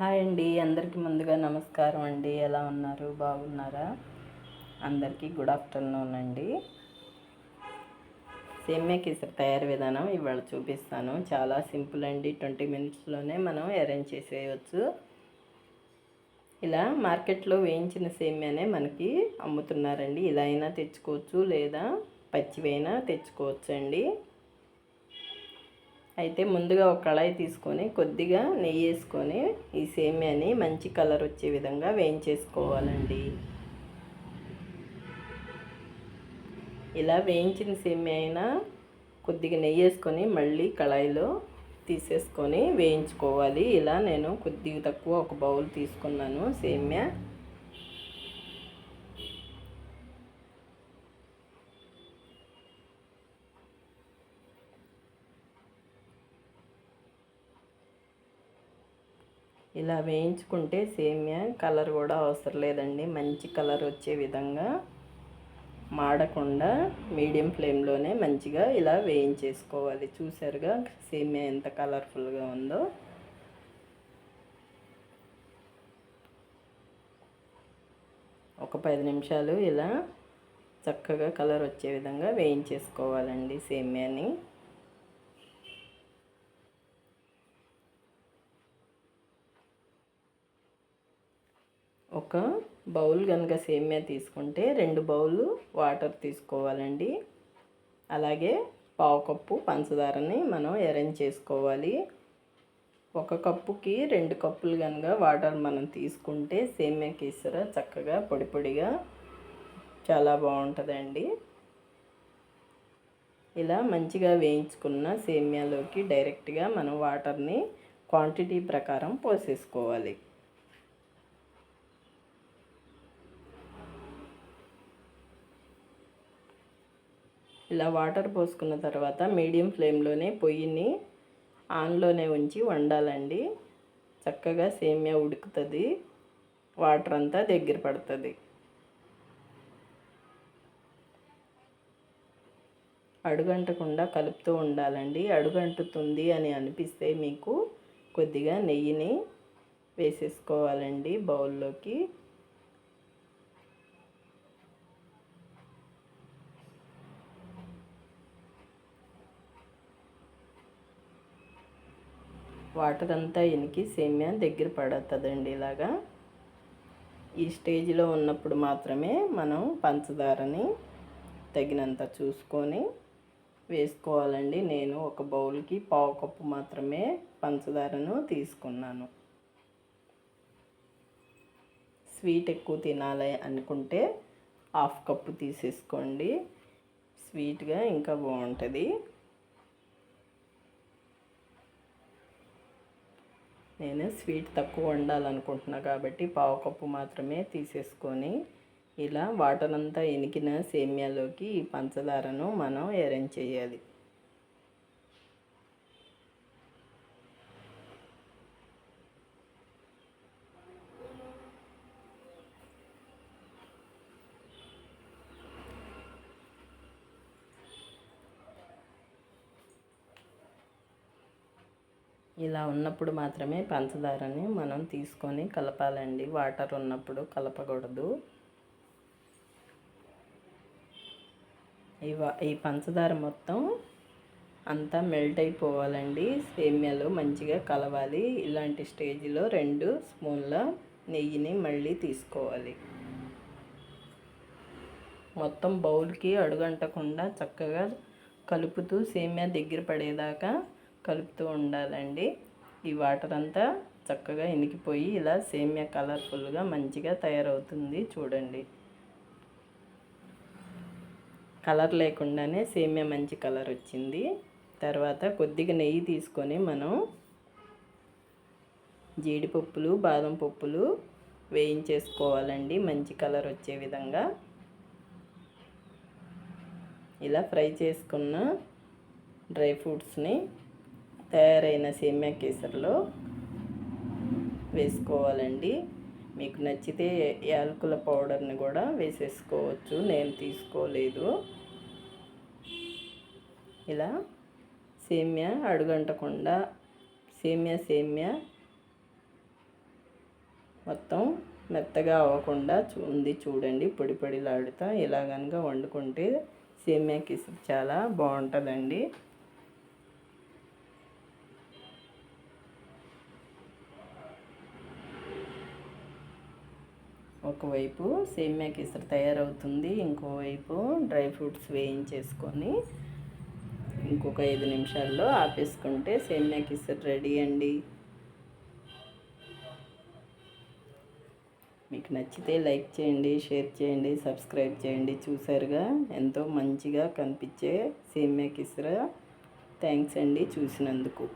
Hi అండి అందరికీ ముందుగా నమస్కారం అండి. ఎలా ఉన్నారు? బాగున్నారా? అందరికీ గుడ్ ఆఫ్టర్నూన్ అండి. సేమ్యా కేసరి తయారు విధానం ఇవాళ చూపిస్తాను. చాలా సింపుల్ అండి. ట్వంటీ మినిట్స్లోనే మనం అరేంజ్ చేసేయచ్చు. ఇలా మార్కెట్లో వేయించిన సేమ్యానే మనకి అమ్ముతున్నారండి. ఇలా అయినా తెచ్చుకోవచ్చు లేదా పచ్చివైనా తెచ్చుకోవచ్చు అండి అయితే ముందుగా ఒక కళాయి తీసుకొని కొద్దిగా నెయ్యి వేసుకొని ఈ సేమ్యాని మంచి కలర్ వచ్చే విధంగా వేయించేసుకోవాలండి. ఇలా వేయించిన సేమియా అయినా కొద్దిగా నెయ్యి వేసుకొని మళ్ళీ కళాయిలో తీసేసుకొని వేయించుకోవాలి. ఇలా నేను కొద్దిగా తక్కువ ఒక బౌల్ తీసుకున్నాను సేమియా. ఇలా వేయించుకుంటే సేమియా కలర్ కూడా అవసరం లేదండి. మంచి కలర్ వచ్చే విధంగా మాడకుండా మీడియం ఫ్లేమ్లోనే మంచిగా ఇలా వేయించేసుకోవాలి. చూసారుగా సేమియా ఎంత కలర్ఫుల్గా ఉందో. ఒక పది నిమిషాలు ఇలా చక్కగా కలర్ వచ్చే విధంగా వేయించేసుకోవాలండి సేమియాని. ఒక బౌల్ కనుక సేమియా తీసుకుంటే రెండు బౌల్ వాటర్ తీసుకోవాలండి. అలాగే పావు కప్పు పంచదారని మనం అరేంజ్ చేసుకోవాలి. ఒక కప్పుకి రెండు కప్పులు కనుక వాటర్ మనం తీసుకుంటే సేమియా కేసరా చక్కగా పొడి పొడిగా చాలా బాగుంటుందండి. ఇలా మంచిగా వేయించుకున్న సేమియాలోకి డైరెక్ట్గా మనం వాటర్ని క్వాంటిటీ ప్రకారం పోసేసుకోవాలి. ఇలా వాటర్ పోసుకున్న తర్వాత మీడియం ఫ్లేమ్లోనే పొయ్యిని ఆన్లోనే ఉంచి వండాలండి. చక్కగా సేమియా ఉడుకుతుంది. వాటర్ అంతా దగ్గర పడుతుంది. అడుగంటకుండా కలుపుతూ ఉండాలండి. అడుగంటుతుంది అని అనిపిస్తే మీకు కొద్దిగా నెయ్యిని వేసేసుకోవాలండి బౌల్లోకి. వాటర్ అంతా ఎనికి సేమ్యా దగ్గర పడుతుందండి ఇలాగా. ఈ స్టేజ్లో ఉన్నప్పుడు మాత్రమే మనం పంచదారని తగినంత చూసుకొని వేసుకోవాలండి. నేను ఒక బౌల్కి పావు కప్పు మాత్రమే పంచదారను తీసుకున్నాను. స్వీట్ ఎక్కువ తినాలి అనుకుంటే హాఫ్ కప్పు తీసేసుకోండి. స్వీట్గా ఇంకా బాగుంటుంది. నేను స్వీట్ తక్కువ వండాలనుకుంటున్నా కాబట్టి పావు కప్పు మాత్రమే తీసేసుకొని ఇలా వాటర్ అంతా ఎనికిన సేమ్యాలోకి ఈ పంచదారను మనం అరేంజ్ చేయాలి. ఇలా ఉన్నప్పుడు మాత్రమే పంచదారని మనం తీసుకొని కలపాలండి. వాటర్ ఉన్నప్పుడు కలపకూడదు. ఈ ఈ పంచదార మొత్తం అంతా మెల్ట్ అయిపోవాలండి. సేమ్యాలు మంచిగా కలవాలి. ఇలాంటి స్టేజ్లో రెండు స్పూన్ల నెయ్యిని మళ్ళీ తీసుకోవాలి. మొత్తం బౌల్కి అడుగంటకుండా చక్కగా కలుపుతూ సేమ్యా దగ్గర పడేదాకా కలుపుతూ ఉండాలండి. ఈ వాటర్ అంతా చక్కగా ఇనికిపోయి ఇలా సేమ్యా కలర్ఫుల్గా మంచిగా తయారవుతుంది చూడండి. కలర్ లేకుండానే సేమ్యా మంచి కలర్ వచ్చింది. తర్వాత కొద్దిగా నెయ్యి తీసుకొని మనం జీడిపప్పులు బాదం పప్పులు వేయించేసుకోవాలండి. మంచి కలర్ వచ్చే విధంగా. ఇలా ఫ్రై చేసుకున్న డ్రై ఫ్రూట్స్ని తయారైన సేమ్యా కేసరిలో వేసుకోవాలండి. మీకు నచ్చితే యాలకుల పౌడర్ని కూడా వేసేసుకోవచ్చు. నేను తీసుకోలేదు. ఇలా సేమ్యా అడుగంటకుండా సేమ్యా సేమ్యా మొత్తం మెత్తగా అవ్వకుండా ఉంది చూడండి. పొడి పొడిలాడుతా. ఇలా కనుక వండుకుంటే సేమ్యా కిసురు చాలా బాగుంటుందండి. ఒకవైపు సేమియా కేసరి తయారవుతుంది ఇంకోవైపు డ్రై ఫ్రూట్స్ వేయించేసుకొని ఇంకొక ఐదు నిమిషాల్లో ఆపేసుకుంటే సేమియా కేసరి రెడీ అండి. మీకు నచ్చితే లైక్ చేయండి షేర్ చేయండి సబ్స్క్రైబ్ చేయండి. చూసారుగా ఎంతో మంచిగా కనిపించే సేమ్యా కిసరా. థ్యాంక్స్ అండి చూసినందుకు.